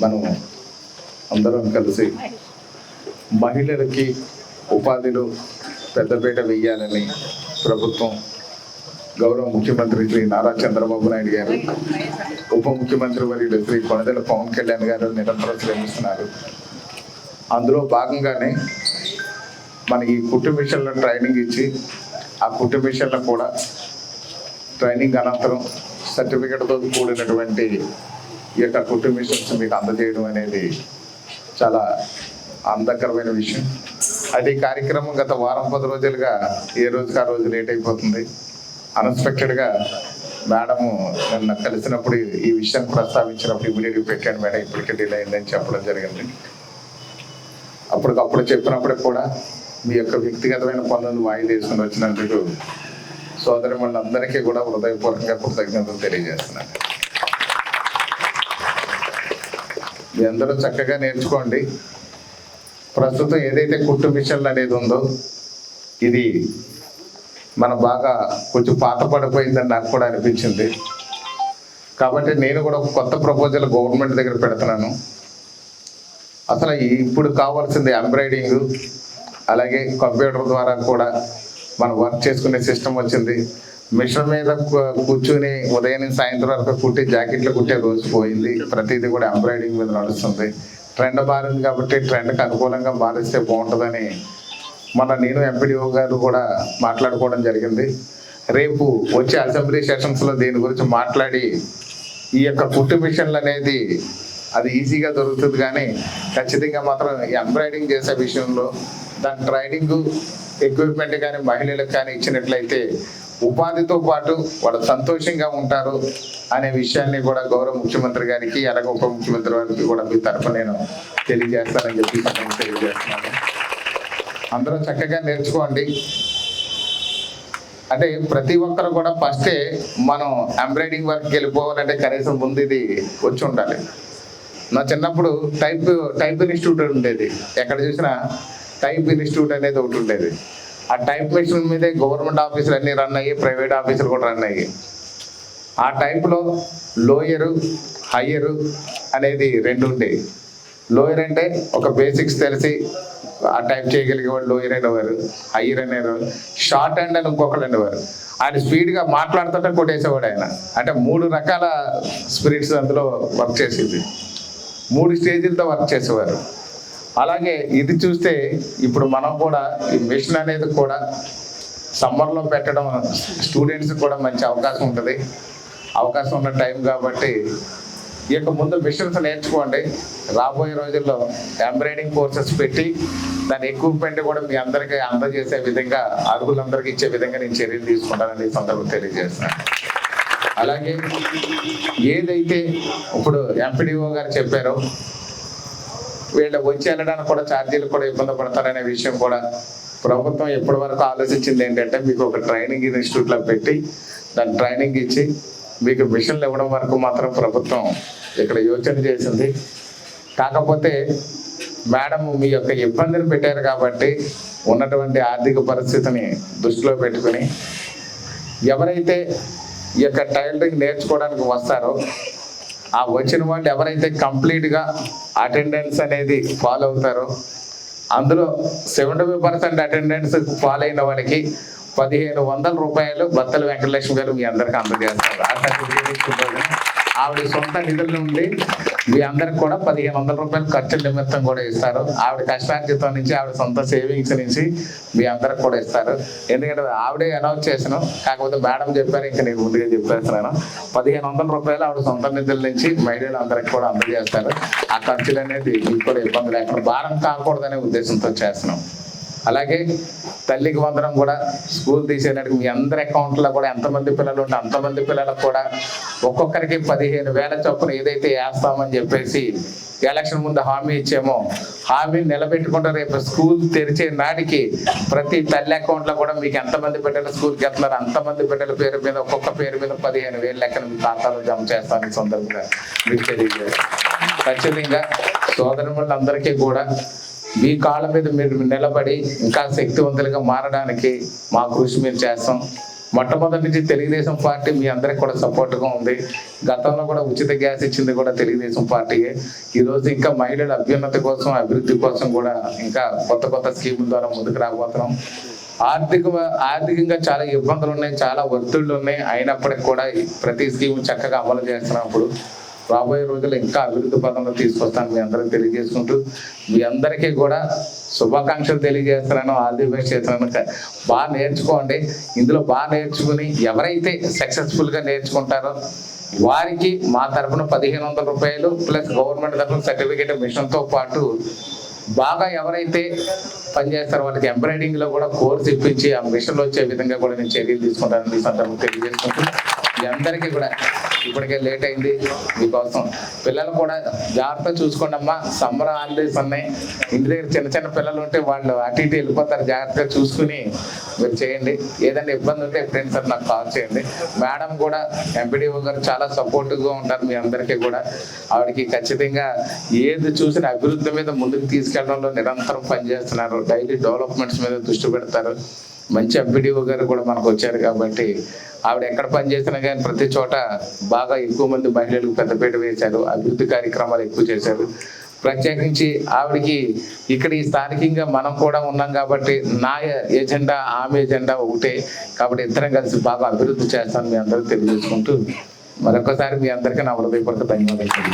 మనం అందరం కలిసి మహిళలకి ఉపాధిలో పెద్దపీట వెయ్యాలని ప్రభుత్వం గౌరవ ముఖ్యమంత్రి శ్రీ నారా చంద్రబాబు నాయుడు గారు ఉప ముఖ్యమంత్రి వర్యుడు శ్రీ కొనదెల పవన్ కళ్యాణ్ గారు నిరంతరం శ్రమిస్తున్నారు. అందులో భాగంగానే మనకి కుట్టు మిషన్ల ట్రైనింగ్ ఇచ్చి ఆ కుట్టు కూడా ట్రైనింగ్ అనంతరం సర్టిఫికెట్తో కూడినటువంటి ఈ యొక్క కుట్టు మిషన్స్ మీకు అందజేయడం అనేది చాలా ఆనందకరమైన విషయం. అది ఈ కార్యక్రమం గత వారం పది రోజులుగా ఏ రోజుకి ఆ రోజు లేట్ అయిపోతుంది. అన్ఎక్స్పెక్టెడ్గా మేడము నన్ను కలిసినప్పుడు ఈ విషయం ప్రస్తావించినప్పుడు ఇమీడియట్గా పెట్టాను. మేడం ఇప్పటికే డిలే అయిందని చెప్పడం జరిగింది. అప్పటికప్పుడు చెప్పినప్పుడు కూడా మీ యొక్క వ్యక్తిగతమైన పనులను వాయిదా వేసుకుని వచ్చినందుకు సోదరి అందరికీ కూడా హృదయపూర్వకంగా కృతజ్ఞతలు తెలియజేస్తున్నాను. మీ అందరూ చక్కగా నేర్చుకోండి. ప్రస్తుతం ఏదైతే కుట్టు మిషన్లు అనేది ఉందో ఇది మన బాగా కొంచెం పాత పడిపోయిందని నాకు కూడా అనిపించింది. కాబట్టి నేను కూడా ఒక కొత్త ప్రపోజల్ గవర్నమెంట్ దగ్గర పెడుతున్నాను. అసలు ఇప్పుడు కావాల్సింది ఎంబ్రాయిడింగ్ అలాగే కంప్యూటర్ ద్వారా కూడా మనం వర్క్ చేసుకునే సిస్టమ్ వచ్చింది. మిషన్ మీద కూర్చుని ఉదయం సాయంత్రం వరకు కుట్టి జాకెట్లు కుట్టే రోజు పోయింది. ప్రతిదీ కూడా ఎంబ్రాయిడింగ్ మీద నడుస్తుంది. ట్రెండ్ మారింది కాబట్టి ట్రెండ్కి అనుకూలంగా మారిస్తే బాగుంటుందని మన నేను ఎంపీడీఓ గారు కూడా మాట్లాడుకోవడం జరిగింది. రేపు వచ్చే అసెంబ్లీ సెషన్స్లో దీని గురించి మాట్లాడి ఈ యొక్క కుట్టు మిషన్లు అనేది అది ఈజీగా దొరుకుతుంది కానీ ఖచ్చితంగా మాత్రం ఎంబ్రాయిడింగ్ చేసే విషయంలో దాని ట్రైనింగ్ ఎక్విప్మెంట్ కానీ మహిళలకు కానీ ఇచ్చినట్లయితే ఉపాధితో పాటు వాళ్ళు సంతోషంగా ఉంటారు అనే విషయాన్ని కూడా గౌరవ ముఖ్యమంత్రి గారికి అలాగే ఉప ముఖ్యమంత్రి గారికి కూడా మీ తరఫున నేను తెలియజేస్తానని చెప్పి తెలియజేస్తున్నాను. అందరూ చక్కగా నేర్చుకోండి. అంటే ప్రతి ఒక్కరు కూడా ఫస్టే మనం ఎంబ్రాయిడింగ్ వర్క్ వెళ్ళిపోవాలంటే కనీసం ముందు ఇది వచ్చి ఉండాలి. నా చిన్నప్పుడు టైప్ టైప్ ఇన్స్టిట్యూట్ ఉండేది. ఎక్కడ చూసినా టైప్ ఇన్స్టిట్యూట్ అనేది ఒకటి ఉండేది. ఆ టైప్ మిషన్ మీదే గవర్నమెంట్ ఆఫీసులు అన్ని రన్ అయ్యి ప్రైవేట్ ఆఫీసులు కూడా రన్ అయ్యి. ఆ టైప్లో లోయరు హయ్యరు అనేది రెండు ఉండేవి లోయర్ అంటే ఒక బేసిక్స్ తెలిసి ఆ టైప్ చేయగలిగే లోయర్ అనేవారు హయ్యర్ అనేవారు షార్ట్ హ్యాండ్ అని ఇంకొకరు అనేవారు. ఆయన స్పీడ్గా మాట్లాడుతుంటే కొట్టేసేవాడు ఆయన. అంటే మూడు రకాల స్పిరిట్స్ అందులో వర్క్ చేసేది. మూడు స్టేజీలతో వర్క్ చేసేవారు. అలాగే ఇది చూస్తే ఇప్పుడు మనం కూడా ఈ మిషన్ అనేది కూడా సమ్మర్లో పెట్టడం స్టూడెంట్స్ కూడా మంచి అవకాశం ఉంటుంది. అవకాశం ఉన్న టైం కాబట్టి ఈ యొక్క ముందు మిషన్స్ నేర్చుకోండి. రాబోయే రోజుల్లో ఎంబ్రాయిడింగ్ కోర్సెస్ పెట్టి దాని ఎక్విప్మెంట్ కూడా మీ అందరికీ అందజేసే విధంగా అర్హులందరికీ ఇచ్చే విధంగా నేను చర్యలు తీసుకుంటానని సందర్భం తెలియజేస్తున్నాను. అలాగే ఏదైతే ఇప్పుడు ఎంపీడీఓ గారు చెప్పారో వీళ్ళు వచ్చి వెళ్ళడానికి కూడా ఛార్జీలు కూడా ఇబ్బంది పడతారనే విషయం కూడా ప్రభుత్వం ఎప్పటి వరకు ఆలోచించింది ఏంటంటే మీకు ఒక ట్రైనింగ్ ఇన్స్టిట్యూట్లో పెట్టి దాని ట్రైనింగ్ ఇచ్చి మీకు మిషన్లు ఇవ్వడం వరకు మాత్రం ప్రభుత్వం ఇక్కడ యోచన చేసింది. కాకపోతే మేడం మీ యొక్క ఇబ్బందిని పెట్టారు కాబట్టి ఉన్నటువంటి ఆర్థిక పరిస్థితిని దృష్టిలో పెట్టుకుని ఎవరైతే ఈ యొక్క టైలరింగ్ నేర్చుకోవడానికి వస్తారో ఆ వచ్చిన వాళ్ళు ఎవరైతే కంప్లీట్గా అటెండెన్స్ అనేది ఫాలో అవుతారో అందులో సెవెంటీ పర్సెంట్ అటెండెన్స్ ఫాలో అయిన వాళ్ళకి పదిహేను వందల రూపాయలు బత్తల వెంకటలక్ష్మి గారు మీ అందరికి అందజేస్తారు. ఆవిడ సొంత నిధుల నుండి మీ అందరికి కూడా పదిహేను వందల రూపాయలు ఖర్చుల నిమిత్తం కూడా ఇస్తారు. ఆవిడ కష్టార్జితం నుంచి ఆవిడ సొంత సేవింగ్స్ నుంచి మీ అందరికి కూడా ఇస్తారు. ఎందుకంటే ఆవిడే అనౌన్స్ చేసాను కాకపోతే మేడం చెప్పారు ఇంకా నేను ముందుగా చెప్పేస్తున్నాను. పదిహేను వందల రూపాయలు ఆవిడ సొంత నిధుల నుంచి మహిళలు అందరికి కూడా అందజేస్తారు. ఆ ఖర్చులు అనేది మీకు కూడా ఇబ్బంది లేకుండా భారం కాకూడదనే ఉద్దేశంతో చేస్తున్నాం. అలాగే తల్లికి వందనం కూడా స్కూల్ తీసేటట్టు మీ అందరి అకౌంట్లో కూడా ఎంతమంది పిల్లలు ఉంటే అంతమంది పిల్లలకు కూడా ఒక్కొక్కరికి పదిహేను వేల చొప్పున ఏదైతే వేస్తామని చెప్పేసి ఎలక్షన్ ముందు హామీ ఇచ్చామో హామీ నిలబెట్టుకుంటే రేపు స్కూల్ తెరిచే నాటికి ప్రతి తల్లి అకౌంట్లో కూడా మీకు ఎంతమంది బిడ్డలు స్కూల్కి వెళ్తున్నారు అంతమంది బిడ్డల పేరు మీద ఒక్కొక్క పేరు మీద పదిహేను వేలు లెక్కన మీ ఖాతాలో జమ చేస్తాను ఈ సందర్భంగా మీకు తెలియజేస్తాను. ఖచ్చితంగా సోదరులందరికీ కూడా మీ కాళ్ళ మీద మీరు నిలబడి ఇంకా శక్తివంతులుగా మారడానికి మా కృషి మీరు చేస్తాం. మొట్టమొదటి నుంచి తెలుగుదేశం పార్టీ మీ అందరికి కూడా సపోర్ట్గా ఉంది. గతంలో కూడా ఉచిత గ్యాస్ ఇచ్చింది కూడా తెలుగుదేశం పార్టీయే. ఈరోజు ఇంకా మహిళల అభ్యున్నతి కోసం అభివృద్ధి కోసం కూడా ఇంకా కొత్త కొత్త స్కీముల ద్వారా ముందుకు రాబోతున్నాం. ఆర్థిక ఆర్థికంగా చాలా ఇబ్బందులు ఉన్నాయి చాలా ఒత్తిళ్ళు ఉన్నాయి. అయినప్పటికీ కూడా ప్రతి స్కీమ్ చక్కగా అమలు చేస్తున్నప్పుడు రాబోయే రోజుల్లో ఇంకా అభివృద్ధి పదంలో తీసుకొస్తాను మీ అందరికి తెలియజేసుకుంటూ మీ అందరికీ కూడా శుభాకాంక్షలు తెలియజేస్తున్నాను ఆల్ ది బెస్ట్ చేస్తున్నాను. బాగా నేర్చుకోండి. ఇందులో బాగా నేర్చుకుని ఎవరైతే సక్సెస్ఫుల్గా నేర్చుకుంటారో వారికి మా తరఫున పదిహేను వందల రూపాయలు ప్లస్ గవర్నమెంట్ తరఫున సర్టిఫికేట్ మిషన్తో పాటు బాగా ఎవరైతే పనిచేస్తారో వాళ్ళకి ఎంబ్రాయిడింగ్లో కూడా కోర్స్ ఇప్పించి ఆ మిషన్లు వచ్చే విధంగా కూడా నేను చర్యలు తీసుకుంటానని సందర్భం తెలియజేసుకుంటూ మీ అందరికీ కూడా ఇప్పటికే లేట్ అయింది మీకోసం పిల్లలు కూడా జాగ్రత్త చూసుకోండి అమ్మా సమ్మర్ హాలిడేస్ ఉన్నాయి ఇంటి దగ్గర చిన్న చిన్న పిల్లలు ఉంటే వాళ్ళు అటు ఇటు వెళ్ళిపోతారు. జాగ్రత్తగా చూసుకుని మీరు చేయండి. ఏదైనా ఇబ్బంది ఉంటే ఫ్రెండ్స్ సార్ నాకు కాల్ చేయండి. మేడం కూడా ఎంపీడీఓ గారు చాలా సపోర్టివ్గా ఉంటారు మీ అందరికీ కూడా. ఆవిడకి ఖచ్చితంగా ఏది చూసిన అభివృద్ధి మీద ముందుకు తీసుకెళ్ళడంలో నిరంతరం పనిచేస్తున్నారు. డైలీ డెవలప్మెంట్స్ మీద దృష్టి పెడతారు. మంచి ఎంపీడీఓ గారు కూడా మనకు వచ్చారు కాబట్టి ఆవిడ ఎక్కడ పనిచేసినా కానీ ప్రతి చోట బాగా ఎక్కువ మంది మహిళలకు పెద్దపీట వేశారు అభివృద్ధి కార్యక్రమాలు ఎక్కువ చేశారు. ప్రత్యేకించి ఆవిడకి ఇక్కడ ఈ స్థానికంగా మనం కూడా ఉన్నాం కాబట్టి నా ఎజెండా ఆమె ఎజెండా ఒకటే. కాబట్టి ఇద్దరం కలిసి బాగా అభివృద్ధి చేస్తాను మీ అందరూ తెలియజేసుకుంటూ మరొకసారి మీ అందరికీ నా హృదయపూర్వక ధన్యవాదాలు.